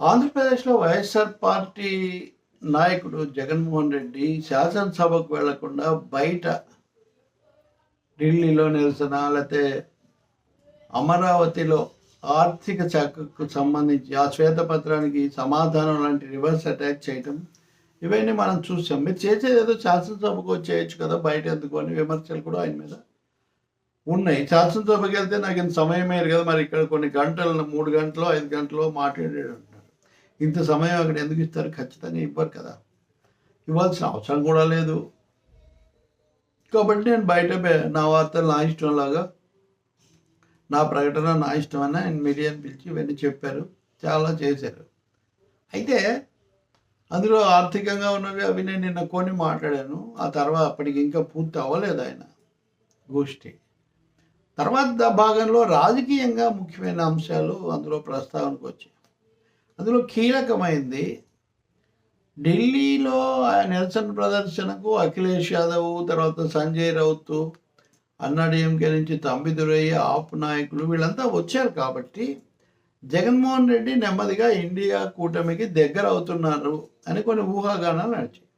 ఆంధ్రప్రదేశ్లో వైఎస్ఆర్ పార్టీ నాయకుడు జగన్మోహన్ రెడ్డి శాసనసభకు వెళ్ళకుండా బయట ఢిల్లీలో నిరసన లేకపోతే అమరావతిలో ఆర్థిక శాఖకు సంబంధించి ఆ శ్వేతపత్రానికి సమాధానం లాంటి రివర్స్ అటాక్ చేయటం ఇవన్నీ మనం చూసాం. మీరు చేసేది ఏదో శాసనసభకు వచ్చేయచ్చు కదా బయట ఎందుకు అని విమర్శలు కూడా ఆయన మీద ఉన్నాయి. శాసనసభకి వెళ్తే నాకు ఇంత సమయం అయ్యారు కదా మరి ఇక్కడ కొన్ని గంటలు మూడు గంటలు ఐదు గంటలు మాట్లాడాడు ఇంత సమయం అక్కడ ఎందుకు ఇస్తారు? ఖచ్చితంగా ఇవ్వరు కదా. ఇవ్వాల్సిన అవసరం కూడా లేదు. కాబట్టి నేను బయట నా వార్తలు నా ఇష్టం లాగా నా ప్రకటన నా ఇష్టం అని ఆయన మీడియాని పిలిచి ఇవన్నీ చెప్పారు. చాలా చేశారు. అయితే అందులో ఆర్థికంగా ఉన్నవి అవి నేను నిన్న కొని మాట్లాడాను. ఆ తర్వాత అప్పటికి ఇంకా పూర్తి అవ్వలేదు ఆయన గోష్ఠి. తర్వాత భాగంలో రాజకీయంగా ముఖ్యమైన అంశాలు అందులో ప్రస్తావనకు వచ్చాయి అందులో కీలకమైంది ఢిల్లీలో నిరసన ప్రదర్శనకు అఖిలేష్ యాదవ్ తర్వాత సంజయ్ రౌత్ అన్నాడీఎంకే నుంచి తంబిదురయ్య ఆప్ నాయకులు వీళ్ళంతా వచ్చారు కాబట్టి జగన్మోహన్ రెడ్డి నెమ్మదిగా ఇండియా కూటమికి దగ్గర అవుతున్నారు అని కొన్ని ఊహాగానాలు నడిచాయి.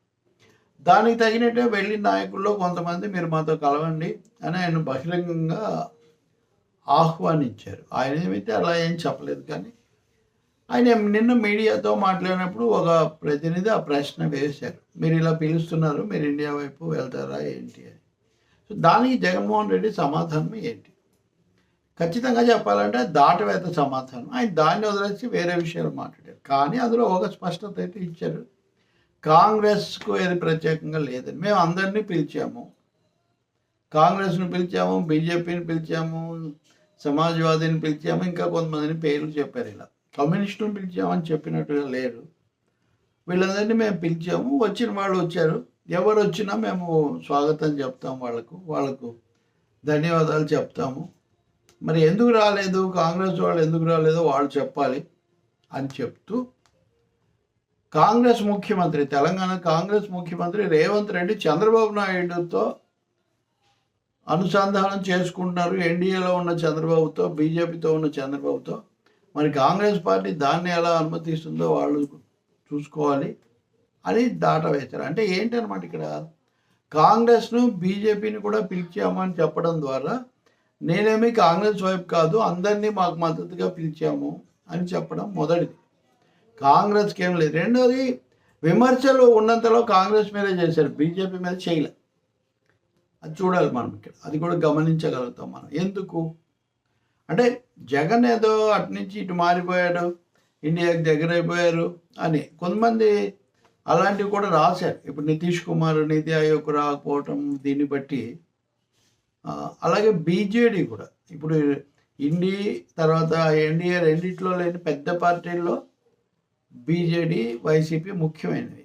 దానికి తగినట్టే వెళ్ళిన నాయకుల్లో కొంతమంది మీరు మాతో కలవండి అని ఆయన బహిరంగంగా ఆహ్వానించారు. ఆయన ఏమైతే అలా ఏం చెప్పలేదు కానీ ఆయన నిన్న మీడియాతో మాట్లాడినప్పుడు ఒక ప్రతినిధి ఆ ప్రశ్న వేశారు. మీరు ఇలా పిలుస్తున్నారు మీరు ఇండియా వైపు వెళ్తారా ఏంటి అని. సో దానికి జగన్మోహన్ రెడ్డి సమాధానం ఏంటి? ఖచ్చితంగా చెప్పాలంటే దాటవేత సమాధానం. ఆయన దాన్ని వదిలేసి వేరే విషయాలు మాట్లాడారు. కానీ అందులో ఒక స్పష్టత అయితే ఇచ్చారు. కాంగ్రెస్కు ఏది ప్రత్యేకంగా లేదని. మేము అందరినీ పిలిచాము. కాంగ్రెస్ను పిలిచాము బీజేపీని పిలిచాము సమాజ్వాదీని పిలిచాము ఇంకా కొంతమందిని పేర్లు చెప్పారు ఇలా. కమ్యూనిస్టులను పిలిచామని చెప్పినట్టుగా లేరు. వీళ్ళందరినీ మేము పిలిచాము. వచ్చిన వాళ్ళు వచ్చారు. ఎవరు వచ్చినా మేము స్వాగతం చెప్తాం వాళ్ళకు. వాళ్ళకు ధన్యవాదాలు చెప్తాము. మరి ఎందుకు రాలేదు? కాంగ్రెస్ వాళ్ళు ఎందుకు రాలేదో వాళ్ళు చెప్పాలి అని చెప్తూ కాంగ్రెస్ ముఖ్యమంత్రి తెలంగాణ కాంగ్రెస్ ముఖ్యమంత్రి రేవంత్ రెడ్డి చంద్రబాబు నాయుడుతో అనుసంధానం చేసుకుంటున్నారు. ఎన్డీఏలో ఉన్న చంద్రబాబుతో బీజేపీతో ఉన్న చంద్రబాబుతో. మరి కాంగ్రెస్ పార్టీ దాన్ని ఎలా అనుమతిస్తుందో వాళ్ళు చూసుకోవాలి అని దాట వేశారు అంటే ఏంటనమాట ఇక్కడ? కాంగ్రెస్ను బీజేపీని కూడా పిలిచామని చెప్పడం ద్వారా నేనేమి కాంగ్రెస్ వైపు కాదు అందరినీ మాకు మద్దతుగా పిలిచాము అని చెప్పడం మొదటిది. కాంగ్రెస్కి ఏం లేదు. రెండోది విమర్శలు ఉన్నంతలో కాంగ్రెస్ మీదే చేశారు. బీజేపీ మీద చేయలే. అది చూడాలి మనం ఇక్కడ. అది కూడా గమనించగలుగుతాం మనం. ఎందుకు? అంటే జగన్ ఏదో అటు నుంచి ఇటు మారిపోయాడు ఇండియాకి దగ్గర అయిపోయారు అని కొంతమంది అలాంటివి కూడా రాశారు. ఇప్పుడు నితీష్ కుమార్ నీతి ఆయోగ్ రాకపోవటం దీన్ని బట్టి అలాగే బీజేడీ కూడా. ఇప్పుడు ఇండి తర్వాత ఎన్డీఏ రెండిట్లో లేని పెద్ద పార్టీల్లో బీజేడీ వైసీపీ ముఖ్యమైనవి.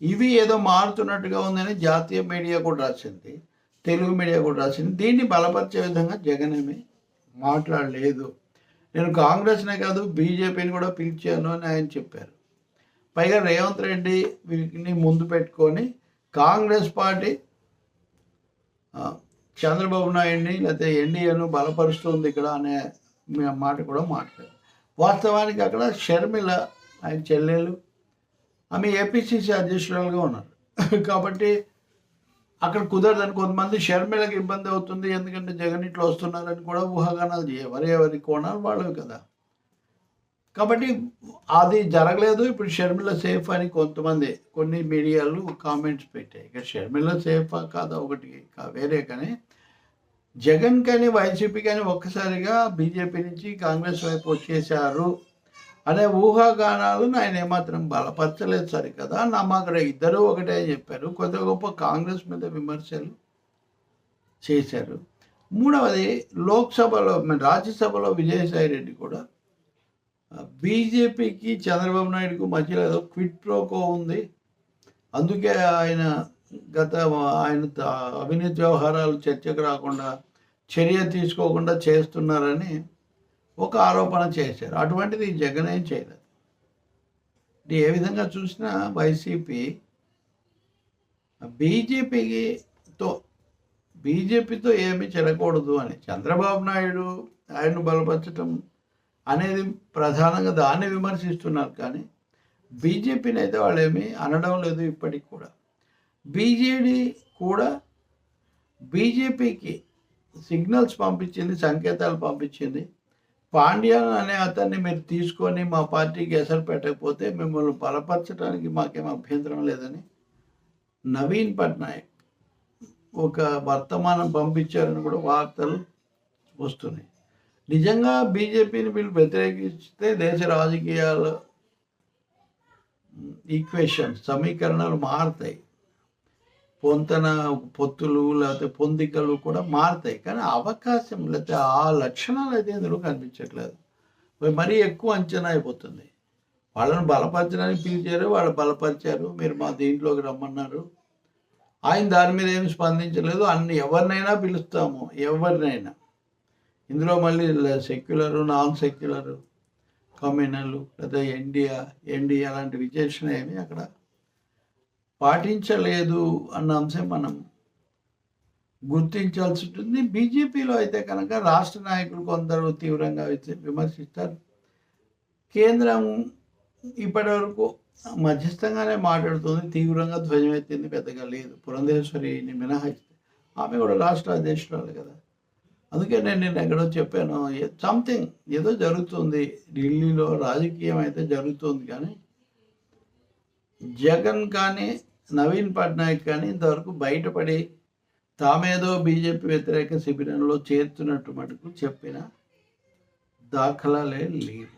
ఇవి ఏదో మారుతున్నట్టుగా ఉందని జాతీయ మీడియా కూడా రాసింది తెలుగు మీడియా కూడా రాసింది. దీన్ని బలపరిచే విధంగా జగన్ ఏమి మాట్లాడలేదు. నేను కాంగ్రెస్నే కాదు బీజేపీని కూడా పిలిచాను అని ఆయన చెప్పారు. పైగా రేవంత్ రెడ్డి వీటిని ముందు పెట్టుకొని కాంగ్రెస్ పార్టీ చంద్రబాబు నాయుడిని లేకపోతే ఎన్డీఏను బలపరుస్తుంది ఇక్కడ అనే మాట కూడా మాట్లాడారు. వాస్తవానికి అక్కడ షర్మిల ఆయన చెల్లెలు ఆమె ఏపీసీసీ అధ్యక్షురాలుగా ఉన్నారు. కాబట్టి అక్కడ కుదరదని కొంతమంది షర్మిలకు ఇబ్బంది అవుతుంది ఎందుకంటే జగన్ ఇట్లా వస్తున్నారని కూడా ఊహాగానాలు ఎవరి ఎవరి కోణాలు వాళ్ళవి కదా. కాబట్టి అది జరగలేదు. ఇప్పుడు షర్మిల సేఫ్ అని కొంతమంది కొన్ని మీడియాలు కామెంట్స్ పెట్టాయి. ఇక షర్మిల సేఫా కాదా ఒకటి కా- వేరే కానీ జగన్ కానీ వైసీపీ కానీ ఒక్కసారిగా బీజేపీ నుంచి కాంగ్రెస్ వైపు వచ్చేసారు అనే ఊహాగానాలను ఆయన ఏమాత్రం బలపరచలేదు సరికదా. నమ్మకం ఇద్దరు ఒకటే చెప్పారు. కొద్ది గొప్ప కాంగ్రెస్ మీద విమర్శలు చేశారు. మూడవది లోక్సభలో రాజ్యసభలో విజయసాయి రెడ్డి కూడా బీజేపీకి చంద్రబాబు నాయుడుకు మధ్యలో ఏదో క్విట్ ప్రోకో ఉంది. అందుకే ఆయన గత ఆయన అవినీతి వ్యవహారాలు చర్చకు రాకుండా చర్య తీసుకోకుండా చేస్తున్నారని ఒక ఆరోపణ చేశారు. అటువంటిది జగన్ ఏం చేయలేదు. ఇది ఏ విధంగా చూసినా వైసీపీ బీజేపీతో బీజేపీతో ఏమీ చెడకూడదు అని చంద్రబాబు నాయుడు ఆయన్ను బలపరచడం అనేది ప్రధానంగా దాన్ని విమర్శిస్తున్నారు కానీ బీజేపీని అయితే వాళ్ళు ఏమీ అనడం లేదు ఇప్పటికి కూడా. బీజేడీ కూడా బీజేపీకి సిగ్నల్స్ పంపించింది సంకేతాలు పంపించింది పాండ్యాన్ అనే అతన్ని మీరు తీసుకొని మా పార్టీకి ఎసరు పెట్టకపోతే మిమ్మల్ని బలపరచడానికి మాకేం అభ్యంతరం లేదని నవీన్ పట్నాయక్ ఒక వర్తమానం పంపించారని కూడా వార్తలు వస్తున్నాయి. నిజంగా బీజేపీని వీళ్ళు వ్యతిరేకిస్తే దేశ రాజకీయాల ఈక్వేషన్ సమీకరణాలు మారుతాయి. పొంతన పొత్తులు లేకపోతే పొందికలు కూడా మారుతాయి. కానీ అవకాశం లేకపోతే ఆ లక్షణాలు అయితే ఇందులో కనిపించట్లేదు. మరీ ఎక్కువ అంచనా అయిపోతుంది. వాళ్ళని బలపరచడానికి పిలిచారు వాళ్ళు బలపరిచారు. మీరు మా దీంట్లోకి రమ్మన్నారు. ఆయన దాని మీద ఏమి స్పందించలేదు. అన్ని ఎవరినైనా పిలుస్తాము. ఎవరినైనా. ఇందులో మళ్ళీ సెక్యులరు నాన్ సెక్యులరు కమ్యూనల్ లేదా ఎన్డియా ఎన్డీఏ అలాంటి విచేషణ ఏమి అక్కడ పాటించలేదు అన్న అంశం మనం గుర్తించాల్సి ఉంటుంది. బీజేపీలో అయితే కనుక రాష్ట్ర నాయకులు కొందరు తీవ్రంగా విమర్శిస్తారు. కేంద్రం ఇప్పటి వరకు మధ్యస్థంగానే మాట్లాడుతుంది. తీవ్రంగా ధ్వజమెత్తింది పెద్దగా లేదు. పురంధేశ్వరిని మినహాయిస్తే ఆమె కూడా రాష్ట్ర అధ్యక్షురాలు కదా. అందుకే నేను నేను ఎక్కడో చెప్పాను. సంథింగ్ ఏదో జరుగుతుంది. ఢిల్లీలో రాజకీయం అయితే జరుగుతుంది కానీ జగన్ కానీ నవీన్ పట్నాయక్ కానీ ఇంతవరకు బయటపడి తామేదో బీజేపీ వ్యతిరేక శిబిరంలో చేర్చున్నట్టు మటుకు చెప్పిన దాఖలాలే లేవు.